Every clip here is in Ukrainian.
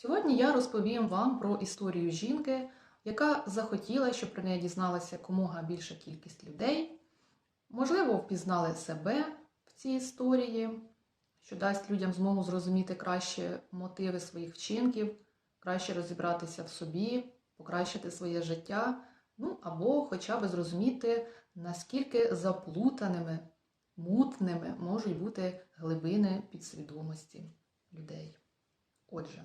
Сьогодні я розповім вам про історію жінки, яка захотіла, щоб про неї дізналася комога більша кількість людей. Можливо, впізнали себе в цій історії, що дасть людям змогу зрозуміти краще мотиви своїх вчинків, краще розібратися в собі, покращити своє життя, ну або хоча б зрозуміти, наскільки заплутаними, мутними можуть бути глибини підсвідомості людей. Отже,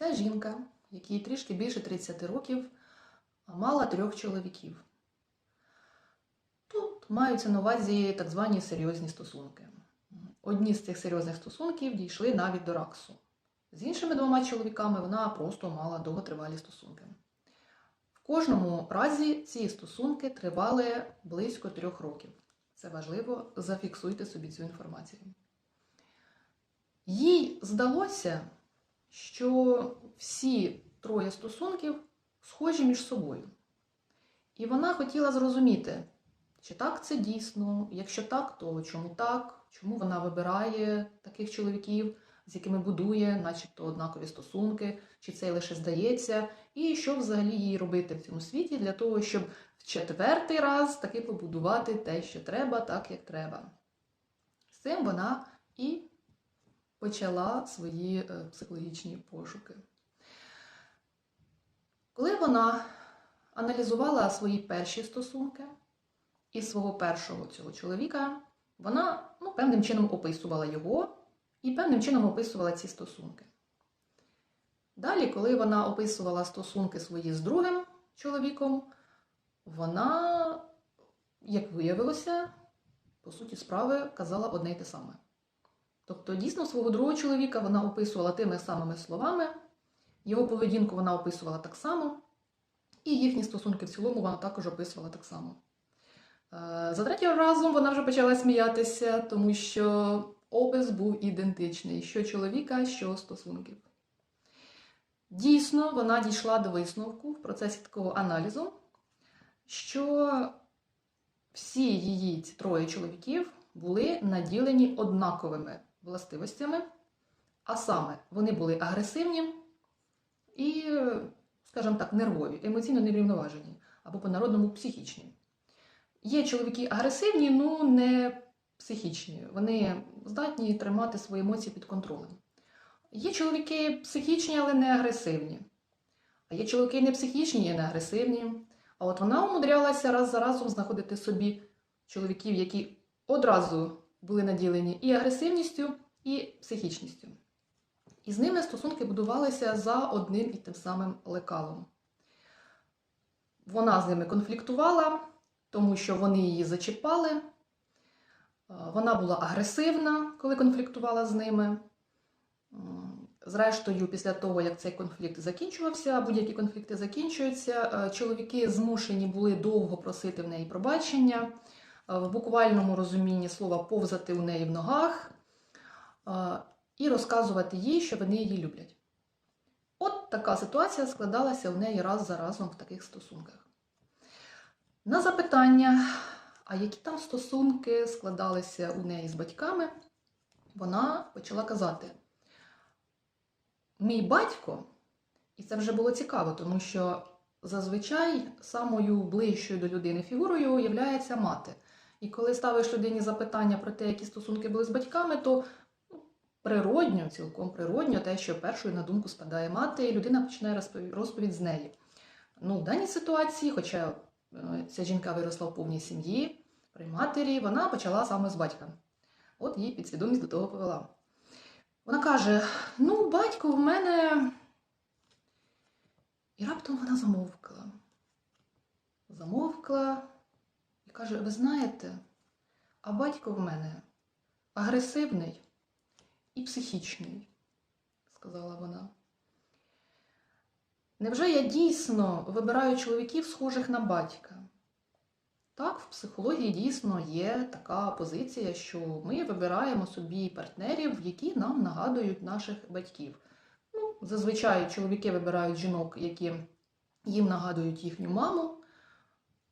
ця жінка, якій трішки більше 30 років, мала трьох чоловіків. Тут маються на увазі так звані серйозні стосунки. Одні з цих серйозних стосунків дійшли навіть до раксу. З іншими двома чоловіками вона просто мала довготривалі стосунки. В кожному разі ці стосунки тривали близько трьох років. Це важливо, зафіксуйте собі цю інформацію. Їй здалося, що всі троє стосунків схожі між собою. І вона хотіла зрозуміти, чи так це дійсно, якщо так, то чому так, чому вона вибирає таких чоловіків, з якими будує, начебто однакові стосунки, чи це й лише здається, і що взагалі їй робити в цьому світі для того, щоб в четвертий раз таки побудувати те, що треба, так як треба. З цим вона і почала свої е, психологічні пошуки. Коли вона аналізувала свої перші стосунки і свого першого цього чоловіка, вона ну, певним чином описувала його і певним чином описувала ці стосунки. Далі, коли вона описувала стосунки свої з другим чоловіком, вона, як виявилося, по суті справи казала одне й те саме. Тобто, дійсно, свого другого чоловіка вона описувала тими самими словами, його поведінку вона описувала так само, і їхні стосунки в цілому вона також описувала так само. Е, За третім разом вона вже почала сміятися, тому що опис був ідентичний: що чоловіка, що стосунків. Дійсно, вона дійшла до висновку в процесі такого аналізу, що всі її ці троє чоловіків були наділені однаковими властивостями, а саме вони були агресивні і, скажімо так, нервові, емоційно неврівноважені або по-народному психічні. Є чоловіки агресивні, ну не психічні. Вони здатні тримати свої емоції під контролем. Є чоловіки психічні, але не агресивні. А є чоловіки не психічні і не агресивні. А от вона умудрялася раз за разом знаходити собі чоловіків, які одразу були наділені і агресивністю, і психічністю. І з ними стосунки будувалися за одним і тим самим лекалом. Вона з ними конфліктувала, тому що вони її зачіпали. Е, Вона була агресивна, коли конфліктувала з ними. Зрештою, після того, як цей конфлікт закінчувався, будь-які конфлікти закінчуються, е, чоловіки змушені були довго просити в неї пробачення, в буквальному розумінні слова повзати у неї в ногах е, і розказувати їй, що вони її люблять. От така ситуація складалася у неї раз за разом в таких стосунках. На запитання, а які там стосунки складалися у неї з батьками, вона почала казати: Мій батько, і це вже було цікаво, тому що зазвичай самою ближчою до людини фігурою є мати. І коли ставиш людині запитання про те, які стосунки були з батьками, то ну, природньо, цілком природньо, те, що першою на думку спадає мати, і людина починає розповідь, з неї. Ну, в даній ситуації, хоча е, ця жінка виросла в повній сім'ї, при матері, вона почала саме з батька. От її підсвідомість до того повела. Вона каже: Ну, батько в мене. І раптом вона замовкла. Замовкла каже: Ви знаєте, а батько в мене агресивний і психічний, сказала вона. Невже я дійсно вибираю чоловіків, схожих на батька? Так, в психології дійсно є така позиція, що ми вибираємо собі партнерів, які нам нагадують наших батьків. Ну, зазвичай чоловіки вибирають жінок, які їм нагадують їхню маму,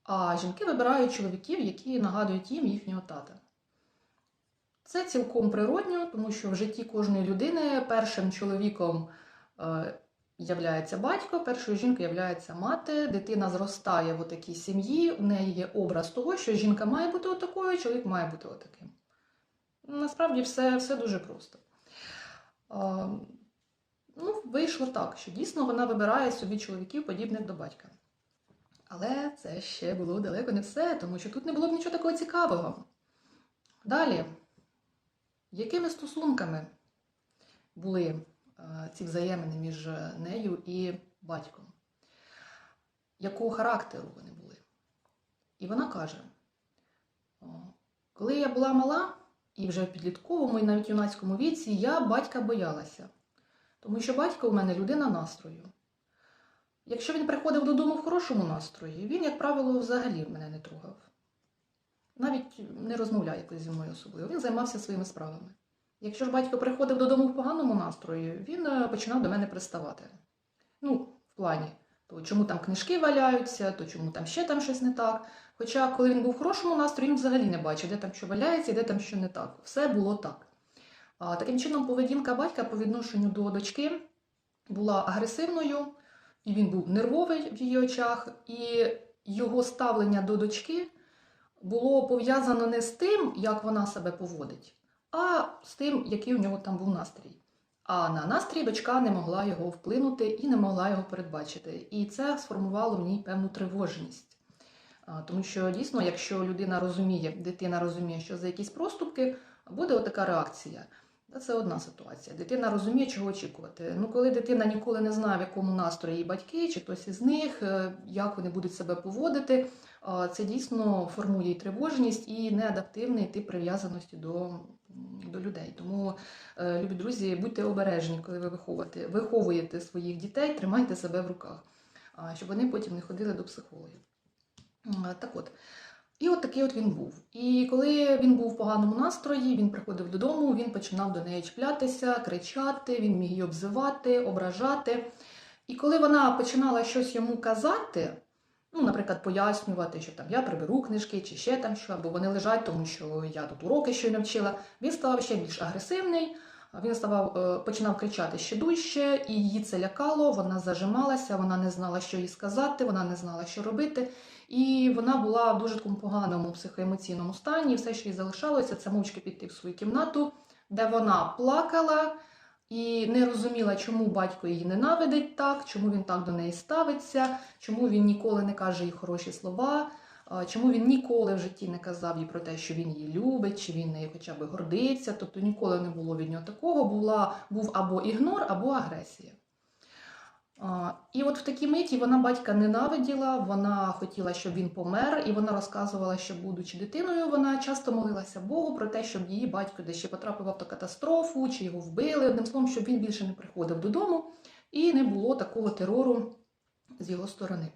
а жінки вибирають чоловіків, які нагадують їм їхнього тата. Це цілком природньо, тому що в житті кожної людини першим чоловіком е, являється батько, першою жінкою являється мати. Дитина зростає в такій сім'ї, у неї є образ того, що жінка має бути отакою, чоловік має бути отаким. Насправді все, все дуже просто. Ну, вийшло так, що дійсно вона вибирає собі чоловіків, подібних до батька. Але це ще було далеко не все, тому що тут не було б нічого такого цікавого. Далі, якими стосунками були е, ці взаємини між нею і батьком? Якого характеру вони були? І вона каже: коли я була мала, і вже в підлітковому і навіть юнацькому віці, я батька боялася, тому що батько у мене людина настрою. Якщо він приходив додому в хорошому настрої, він, як правило, взагалі мене не трогав. Навіть не розмовляв якось зі мною особливо. Він займався своїми справами. Якщо ж батько приходив додому в поганому настрої, він е, починав до мене приставати. Ну, в плані, то чому там книжки валяються, то чому там ще там щось не так. Хоча, коли він був в хорошому настрої, він взагалі не бачив, де там що валяється і де там що не так. Все було так. А, таким чином, поведінка батька по відношенню до дочки була агресивною, і він був нервовий в її очах, і його ставлення до дочки було пов'язано не з тим, як вона себе поводить, а з тим, який у нього там був настрій. А на настрій дочка не могла його вплинути і не могла його передбачити. І це сформувало в ній певну тривожність. Тому що дійсно, якщо людина розуміє, дитина розуміє, що за якісь проступки, буде отака реакція. Та Це одна ситуація. Дитина розуміє, чого очікувати. Ну, коли дитина ніколи не знає, в якому настрої її батьки, чи хтось із них, е, як вони будуть себе поводити, це дійсно формує і тривожність, і неадаптивний тип прив'язаності до, до людей. Тому, е, любі друзі, будьте обережні, коли ви виховуєте, виховуєте своїх дітей, тримайте себе в руках, щоб вони потім не ходили до психологів. Так от. І от такий от він був. І коли він був в поганому настрої, він приходив додому, він починав до неї чіплятися, кричати, він міг її обзивати, ображати. І коли вона починала щось йому казати, ну, наприклад, пояснювати, що там я приберу книжки чи ще там що, або вони лежать, тому що я тут уроки щойно вчила, він ставав ще більш агресивний. Він ставав, е, починав кричати ще дужче, і її це лякало, вона зажималася, вона не знала, що їй сказати, вона не знала, що робити. І вона була в дуже такому поганому психоемоційному стані. Все, що їй залишалося, це мовчки піти в свою кімнату, де вона плакала і не розуміла, чому батько її ненавидить так, чому він так до неї ставиться, чому він ніколи не каже їй хороші слова. Чому він ніколи в житті не казав їй про те, що він її любить, чи він нею хоча б гордиться, тобто ніколи не було від нього такого, була, був або ігнор, або агресія. І от в такій миті вона батька ненавиділа, вона хотіла, щоб він помер, і вона розказувала, що, будучи дитиною, вона часто молилася Богу про те, щоб її батько десь ще потрапив в автокатастрофу, чи його вбили, одним словом, щоб він більше не приходив додому і не було такого терору з його сторони.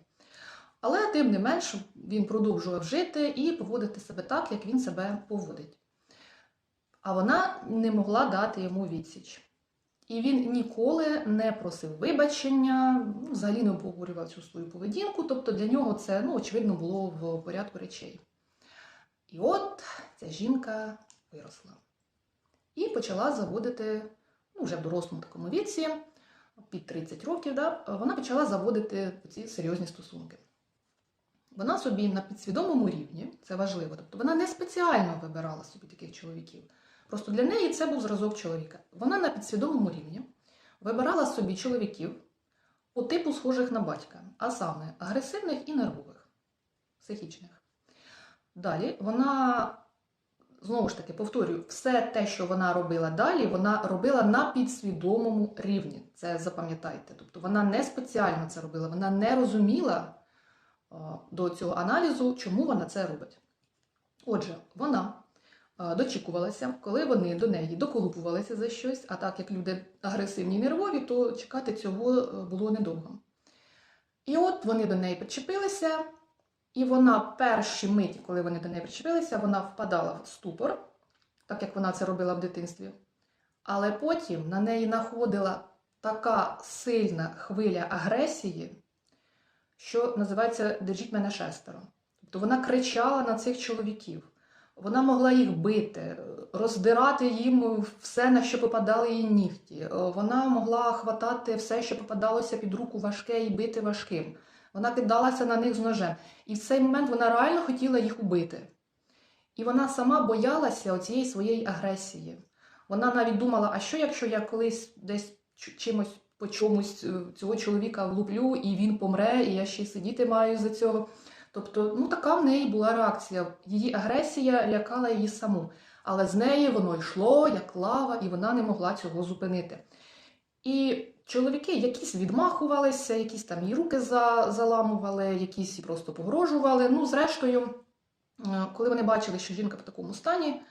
Але тим не менш він продовжував жити і поводити себе так, як він себе поводить. А вона не могла дати йому відсіч. І він ніколи не просив вибачення, ну, взагалі не обговорював цю свою поведінку. Тобто для нього це, ну, очевидно, було в порядку речей. І от ця жінка виросла і почала заводити, ну, вже в дорослому такому віці, під 30 років, да, вона почала заводити ці серйозні стосунки. Вона собі на підсвідомому рівні, це важливо, тобто вона не спеціально вибирала собі таких чоловіків. Просто для неї це був зразок чоловіка. Вона на підсвідомому рівні вибирала собі чоловіків по типу схожих на батька, а саме агресивних і нервових, психічних. Далі вона, знову ж таки, повторюю, все те, що вона робила далі, вона робила на підсвідомому рівні. Це запам'ятайте. Тобто вона не спеціально це робила, вона не розуміла до цього аналізу, чому вона це робить. Отже, вона дочікувалася, коли вони до неї доколупувалися за щось, а так як люди агресивні і нервові, то чекати цього е, було недовго. І от вони до неї причепилися, і вона перші миті, коли вони до неї причепилися, вона впадала в ступор, так як вона це робила в дитинстві. Але потім на неї находила така сильна хвиля агресії, що називається Держіть мене шестеро. Тобто вона кричала на цих чоловіків. Вона могла їх бити, роздирати їм все, на що попадали її нігті. Е, Вона могла хватати все, що попадалося під руку важке, і бити важким. Вона кидалася на них з ножем. І в цей момент вона реально хотіла їх убити. І вона сама боялася оцієї своєї агресії. Вона навіть думала, а що якщо я колись десь чимось по чомусь е, цього чоловіка влуплю, і він помре, і я ще сидіти маю за цього. Тобто, ну така в неї була реакція. Її агресія лякала її саму. Але з неї воно йшло як лава, і вона не могла цього зупинити. І чоловіки якісь відмахувалися, якісь там їй руки за, заламували, якісь просто погрожували. Ну, зрештою, е, коли вони бачили, що жінка в такому стані,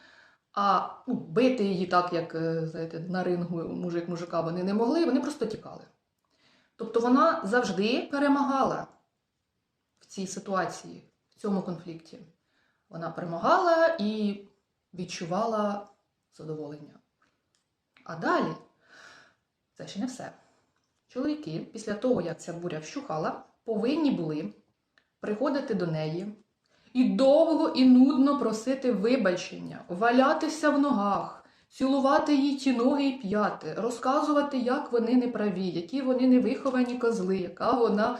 а ну, бити її так, як е, знаєте, на рингу мужик мужика вони не могли, вони просто тікали. Тобто вона завжди перемагала цій ситуації, в цьому конфлікті. Вона перемагала і відчувала задоволення. А далі це ще не все. Чоловіки, після того, як ця буря вщухала, повинні були приходити до неї і довго і нудно просити вибачення, валятися в ногах, цілувати їй ті ноги і п'яти, розказувати, як вони неправі, які вони невиховані козли, яка вона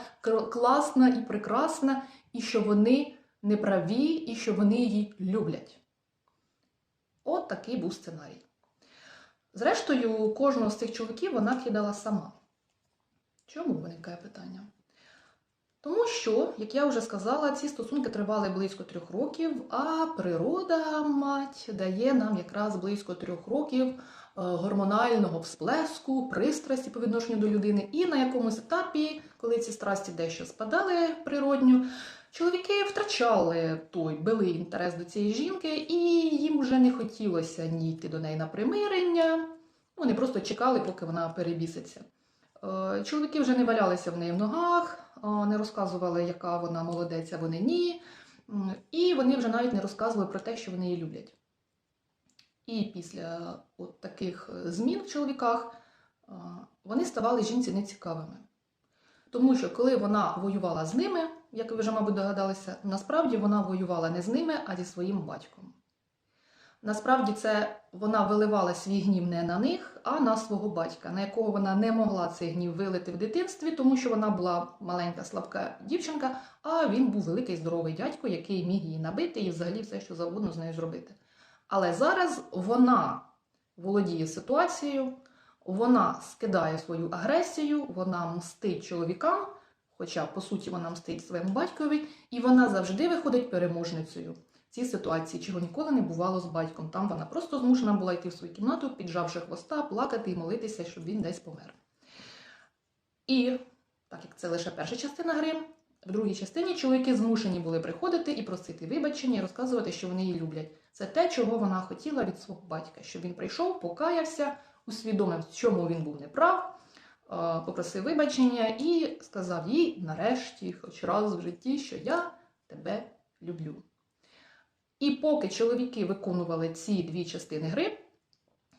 класна і прекрасна, і що вони неправі, і що вони її люблять. От такий був сценарій. Зрештою, кожного з цих чоловіків вона кидала сама. Чому виникає питання? Тому що, як я вже сказала, ці стосунки тривали близько трьох років, а природа, мать, дає нам якраз близько трьох років е, гормонального всплеску, пристрасті по відношенню до людини. І на якомусь етапі, коли ці страсті дещо спадали природньо, чоловіки втрачали той белий інтерес до цієї жінки, і їм вже не хотілося ні йти до неї на примирення. Вони просто чекали, поки вона перебіситься. Е, Чоловіки вже не валялися в неї в ногах, не розказували, яка вона молодець, а вони ні. І вони вже навіть не розказували про те, що вони її люблять. І після от таких е, змін в чоловіках вони ставали жінці нецікавими. Тому що коли вона воювала з ними, як ви вже, мабуть, догадалися, насправді вона воювала не з ними, а зі своїм батьком. Насправді це вона виливала свій гнів не на них, а на свого батька, на якого вона не могла цей гнів вилити в дитинстві, тому що вона була маленька слабка дівчинка, а він був великий здоровий дядько, який міг її набити і взагалі все, що завгодно з нею зробити. Але зараз вона володіє ситуацією, вона скидає свою агресію, вона мстить чоловікам, хоча по суті вона мстить своєму батькові, і вона завжди виходить переможницею цій ситуації, чого ніколи не бувало з батьком. Там вона просто змушена була йти в свою кімнату, піджавши хвоста, плакати і молитися, щоб він десь помер. І так як це лише перша частина гри, в другій частині чоловіки змушені були приходити і просити вибачення, і розказувати, що вони її люблять. Це те, чого вона хотіла від свого батька, щоб він прийшов, покаявся, усвідомив, в чому він був неправ, е, попросив вибачення і сказав їй нарешті, хоч раз в житті, що я тебе люблю. І поки чоловіки виконували ці дві частини гри,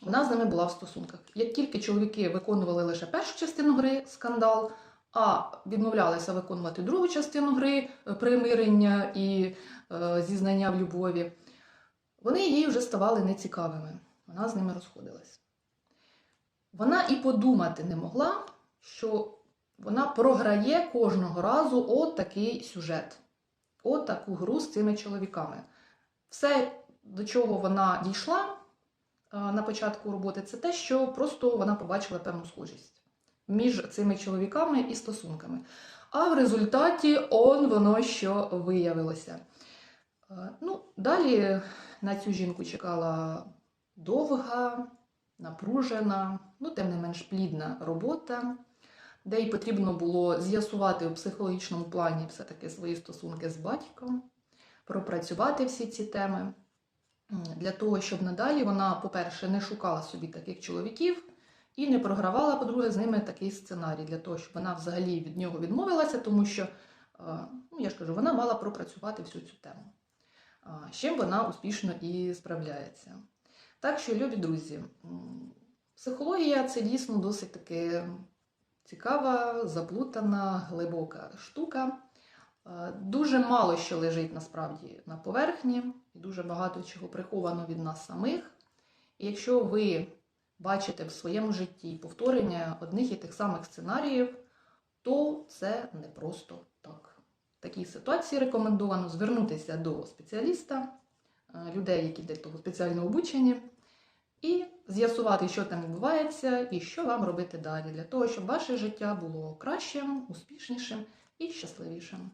вона з ними була в стосунках. Як тільки чоловіки виконували лише першу частину гри скандал, а відмовлялися виконувати другу частину гри е, примирення і е, зізнання в любові, вони їй вже ставали нецікавими. Вона з ними розходилась. Вона і подумати не могла, що вона програє кожного разу от такий сюжет, от таку гру з цими чоловіками. Все, до чого вона дійшла е, на початку роботи, це те, що просто вона побачила певну схожість між цими чоловіками і стосунками. А в результаті он воно що виявилося. Е, Ну, далі на цю жінку чекала довга, напружена, ну, тим не менш плідна робота, де їй потрібно було з'ясувати у психологічному плані все-таки свої стосунки з батьком пропрацювати всі ці теми для того, щоб надалі вона, по-перше, не шукала собі таких чоловіків і не програвала, по-друге, з ними такий сценарій для того, щоб вона взагалі від нього відмовилася, тому що, е, ну я ж кажу, вона мала пропрацювати всю цю тему. З чим вона успішно і справляється. Так що, любі друзі, психологія це дійсно досить таки цікава, заплутана, глибока штука. Е, Дуже мало що лежить насправді на поверхні. і дуже багато чого приховано від нас самих. І якщо ви бачите в своєму житті повторення одних і тих самих сценаріїв, то це не просто так. В такій ситуації рекомендовано звернутися до спеціаліста, е, людей, які для того спеціально обучені, і з'ясувати, що там відбувається і що вам робити далі, для того, щоб ваше життя було кращим, успішнішим і щасливішим.